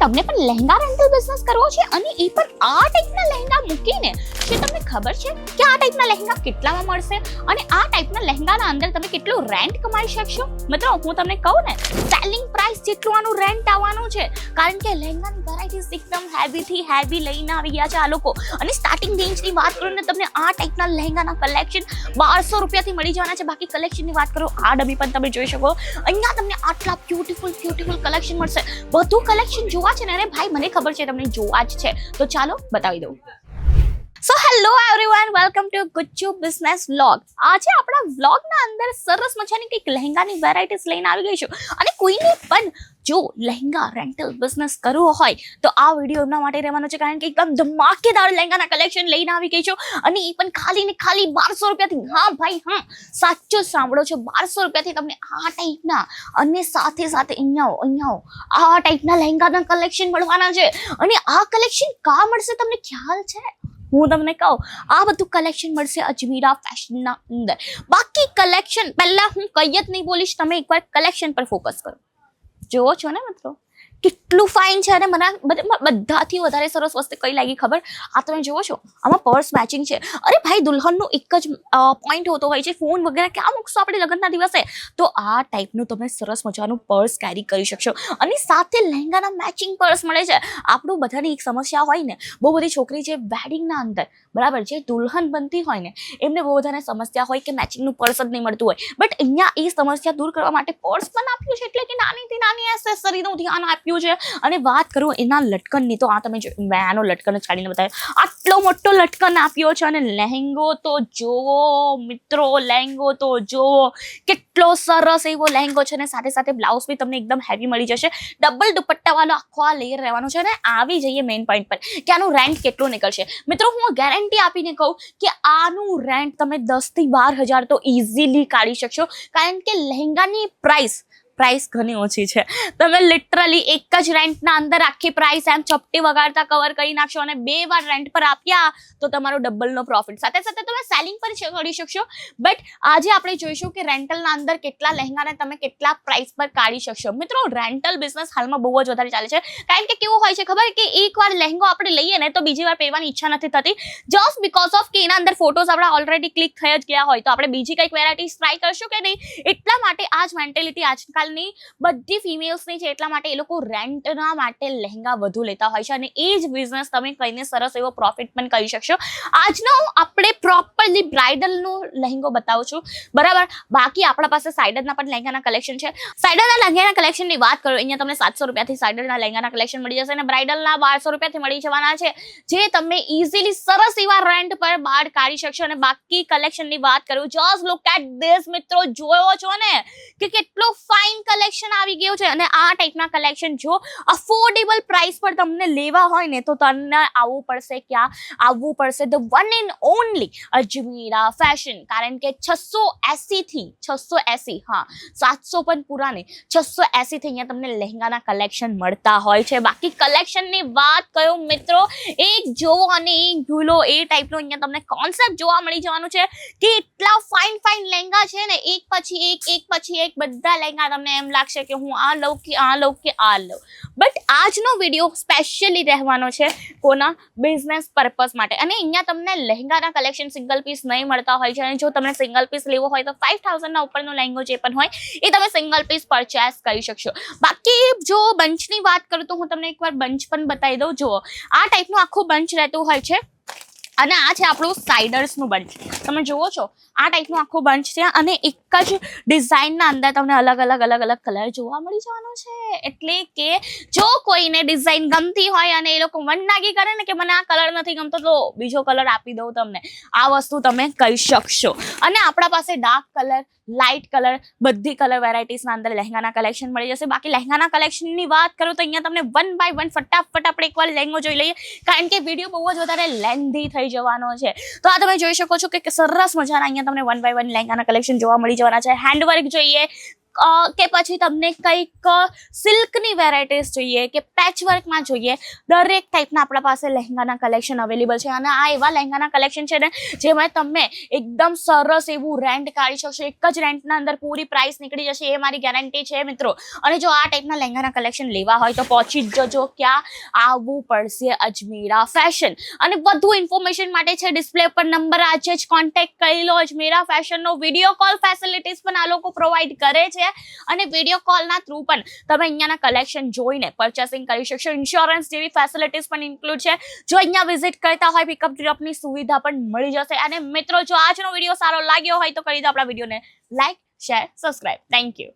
તમને પણ lehenga rental business કરવો છે અને એ પણ આ ટાઈપના લહેંગા મૂકીને? શું તમને ખબર છે કે આ ટાઈપના લહેંગા કેટલામાં મળશે? અને આ ટાઈપના લહેંગાના અંદર તમે કેટલું રેન્ટ કમાઈ શકશો? મિત્રો, હું તમને કહું ને સેલિંગ પ્રાઇસ જેટલું આનું રેન્ટ આવવાનું છે, કારણ કે લહેંગાની વેરાયટીઝ એકદમ હેવીથી હેવી લઈને આવી ગયા છે આ લોકો. અને સ્ટાર્ટિંગ રેન્જની વાત કરું ને, તમને આ ટાઈપના લહેંગાના કલેક્શન બારસો રૂપિયાથી મળી જવાના છે. બાકી કલેક્શનની વાત કરો, આ ડબી પણ તમે જોઈ શકો. અહીંયા તમને આટલા બ્યુટીફુલ બ્યુટીફુલ કલેક્શન મળશે. બધું કલેક્શન જોવા છે ને અરે ભાઈ, મને ખબર છે, તમને જોવા જ છે. તો ચાલો, બતાવી દઉં. So hello everyone welcome to Guchchu business vlog આજે આપણા વ્લોગના અંદર સરસ મજાની કંઈક લહેંગાની વેરાયટીઝ લઈને આવી ગઈ છું. અને કોઈને પણ જો લહેંગા રેન્ટલ બિઝનેસ કરવો હોય તો આ વીડિયો એમના માટે રહેવાનો છે. કારણ કે એકદમ ધમાકેદાર લહેંગાના કલેક્શન લઈને આવી ગઈ છું. અને એ પણ ખાલી ને ખાલી બારસો રૂપિયાથી. હા ભાઈ હા. સાચું સાંભળો છો. બારસો રૂપિયાથી તમને આ ટાઈપના અને સાથે સાથે અહીંયા આવો, અહીંયા આવો. આ ટાઈપના લહેંગાના કલેક્શન મળવાના છે. અને આ કલેક્શન કા મળશે? તમને ખ્યાલ છે? હું તમને કહું, આ બધું કલેક્શન મળશે અજમીરા ફેશનના અંદર. બાકી કલેક્શન પહેલાં હું કંઈ જ નહીં બોલીશ, તમે એકવાર કલેક્શન પર ફોકસ કરો. જોવો છો ને મિત્રો? કેટલું ફાઇન છે? અને મને બધા- બધાથી વધારે સરસ વસ્તુ કઈ લાગી ખબર? આ તમે જુઓ છો, આમાં પર્સ મેચિંગ છે. અરે ભાઈ, દુલ્હનનો એક જ પોઈન્ટ હોતો હોય છે ફોન વગેરે ક્યાં મૂકશો આપણે લગ્નના દિવસે? તો આ ટાઈપનું તમે સરસ મજાનું પર્સ કેરી કરી શકશો. અને સાથે લહેંગાના મેચિંગ પર્સ મળે છે. આપણું બધાની એક સમસ્યા હોય ને, બહુ બધી છોકરી જે વેડિંગના અંદર, બરાબર, જે દુલ્હન બનતી હોય ને, એમને બહુ બધાને સમસ્યા હોય કે મેચિંગનું પર્સ જ નહીં મળતું હોય. બટ અહીંયા એ સમસ્યા દૂર કરવા માટે પર્સ પણ આપ્યું છે, એટલે કે નાનીથી નાની એસેસરીનું ધ્યાન આપ્યું છે. અને વાત કરું એના લટકનની તો આ તમે જો મેં આનો લટકન જ કાઢીને બતાવ્યો. આટલો મોટો લટકન આપ્યો છે અને લહેંગો તો જોવો મિત્રો, લહેંગો તો જોવો કેટલો સરસ એવો લહેંગો છે અને સાથે સાથે બ્લાઉઝ બી તમને એકદમ હેવી મળી જશે. ડબલ દુપટ્ટાવાળો આખો આ લેયર રહેવાનો છે અને આવી જઈએ મેઇન પોઈન્ટ પર. કે આનું રેન્ટ કેટલું નીકળશે? મિત્રો, હું ગેરંટી આપીને કહું કે આનું રેન્ટ તમે દસથી બાર હજાર તો ઇઝીલી કાઢી શકશો. કારણ કે લહેંગાની પ્રાઇસ પ્રાઇસ ઘણી ઓછી છે. તમે લિટરલી એક જ રેન્ટના અંદર આખી પ્રાઇસ એમ ચપટી વગાડતા કવર કરી નાખશો અને બે વાર રેન્ટ પર આપ્યા, તો તમારો ડબલનો પ્રોફિટ સાથે સાથે તમે સેલિંગ પર કરી શકશો. બટ આજે આપણે જોઈશું કે રેન્ટલના અંદર કેટલા લહેંગાને તમે કેટલા પ્રાઇસ પર કાઢી શકશો. મિત્રો રેન્ટલ બિઝનેસ હાલમાં બહુ જ વધારે ચાલે છે. કારણ કે કેવું હોય છે ખબર કે એકવાર લહેંગો આપણે લઈએ ને તો બીજી વાર પહેરવાની ઈચ્છા નથી થતી. જસ્ટ બિકોઝ ઓફ કે એના અંદર ફોટોઝ આપણા ઓલરેડી ક્લિક થઈ જ ગયા હોય, તો આપણે બીજી કંઈક વેરાયટીઝ ટ્રાય કરશું કે નહીં? એટલા માટે આ જ મેન્ટેલિટી આજકાલની બધી ફિમેલ્સની છે, એટલા માટે એ લોકો રેન્ટના માટે લહેંગા વધુ લેતા હોય છે અને એ જ બિઝનેસ તમે કહીને સરસ એવો પ્રોફિટ પણ કરી શકશો. આજનો આપણે પ્રોપરલી બ્રાઇડલનો લહેંગો બતાવું છું. બરાબર? બાકી આપણા પાસે સાઇડરના પણ લહેંગાના કલેક્શન છે. સાઇડરના લહેંગાના કલેક્શનની વાત કરું, અહીંયા તમને સાતસો રૂપિયાથી સાઇડરના લહેંગાના કલેક્શન મળી જશે અને બ્રાઇડલના બારસો રૂપિયાથી મળી જવાના છે. જે તમે ઇઝીલી સરસ એવા રેન્ટ પર બહાર કાઢી શકશો અને બાકી કલેક્શનની વાત કરું જસ્ટ લુક એટ ધીસ મિત્રો, જોયો છો ને? કે કેટલો ફાઇન કલેક્શન આવી ગયું છે અને આ ટાઈપના કલેક્શન જો અફોર્ડેબલ પ્રાઇસ પર તમને લેવા હોય ને તો તમને આવવું પડશે ક્યાં? આવવું પડશે the one and only Ajmera fashion કારણ કે છસો એસીથી છસો એસી, હા, સાતસો પણ પૂરા નહીં, છસો એસીથી અહીંયા તમને લહેંગાના કલેક્શન મળતા હોય છે. બાકી કલેક્શનની વાત કયો મિત્રો? એક જોવો અને એક ભૂલો, એ ટાઈપનો અહીંયા તમને કોન્સેપ્ટ જોવા મળી જવાનું છે. કે એટલા ફાઇન ફાઇન લહેંગા છે ને, એક પછી એક એક પછી એક, બધા લહેંગા તમને એમ લાગશે કે હું આ લઉં કે આ લઉં કે આ લઉં. બટ આજનો વીડિયો સ્પેશિયલી રહેવાનો છે કોના બિઝનેસ પર્પઝ માટે. અને અહીંયા તમને લહેંગાના કલેક્શન સિંગલ પીસ નહીં મળતા હોય છે. અને જો તમને સિંગલ પીસ લેવો હોય તો ફાઇવ થાઉઝન્ડના ઉપરનો લહેંગો જે પણ હોય, એ તમે સિંગલ પીસ પરચેસ કરી શકશો. બાકી જો બંચની વાત કરું તો હું તમને એકવાર બંચ પણ બતાવી દઉં. જુઓ, આ ટાઈપનું આખું બંચ રહેતું હોય છે. અને આ છે આપણું સાઇડર્સનું બંચ તમે જુઓ છો, આ ટાઈપનું આખું બંચ છે અને એક જ ડિઝાઇનના અંદર તમને અલગ અલગ અલગ અલગ કલર જોવા મળી જવાનો છે. એટલે કે જો કોઈને ડિઝાઇન ગમતી હોય અને એ લોકો મનનાગી કરે ને કે મને આ કલર નથી ગમતો, તો બીજો કલર આપી દઉં તમને. આ વસ્તુ તમે કહી શકશો. અને આપણા પાસે ડાર્ક કલર લાઇટ કલર બધી કલર વેરાયટીઝના અંદર લહેંગાના કલેક્શન મળી જશે. બાકી લહેંગાના કલેક્શનની વાત કરું તો અહીંયા તમને વન બાય વન ફટાફટ આપણે એકવાર લહેંગો જોઈ લઈએ. કારણ કે વીડિયો બહુ જ વધારે લેન્ધી થઈ જવાનો છે. તો આ તમે જોઈ શકો છો કે સરસ મજાના અહીંયા તમને વન બાય વન લહેંગાના કલેક્શન જોવા મળી જવાના છે. હેન્ડવર્ક જોઈએ. કે પછી તમને કંઈક સિલ્કની વેરાયટીઝ જોઈએ કે પેચવર્કમાં જોઈએ, દરેક ટાઈપના આપણા પાસે લહેંગાના કલેક્શન અવેલેબલ છે. અને આ એવા લહેંગાના કલેક્શન છે ને, જેમાં તમે એકદમ સરસ એવું રેન્ટ કાઢી શકશો. એક જ રેન્ટના અંદર પૂરી પ્રાઇસ નીકળી જશે, એ મારી ગેરંટી છે મિત્રો. અને જો આ ટાઈપના લહેંગાના કલેક્શન લેવા હોય તો પહોંચી જ જજો. ક્યાં? આવવું પડશે અજમેરા ફેશન અને વધુ ઇન્ફોર્મેશન માટે છે ડિસ્પ્લે પર નંબર આજે જ કોન્ટેક્ટ કરી લો. અજમેરા ફેશનનો વીડિયો કોલ ફેસિલિટીઝ પણ આ લોકો પ્રોવાઈડ કરે છે. અને વીડિયો કોલના થ્રુ પણ તમે અહીંયાના કલેક્શન જોઈને પરચેસિંગ કરી શકશો. ઇન્સ્યોરન્સ જેવી ફેસિલિટીઝ પણ ઇન્ક્લુડ છે. જો અહીંયા વિઝિટ કરતા હોય પિકઅપ ડ્રોપની સુવિધા પણ મળી જશે. અને મિત્રો, જો આજનો વીડિયો સારો લાગ્યો હોય તો કરી દો આપણા વિડીયોને like share subscribe thank you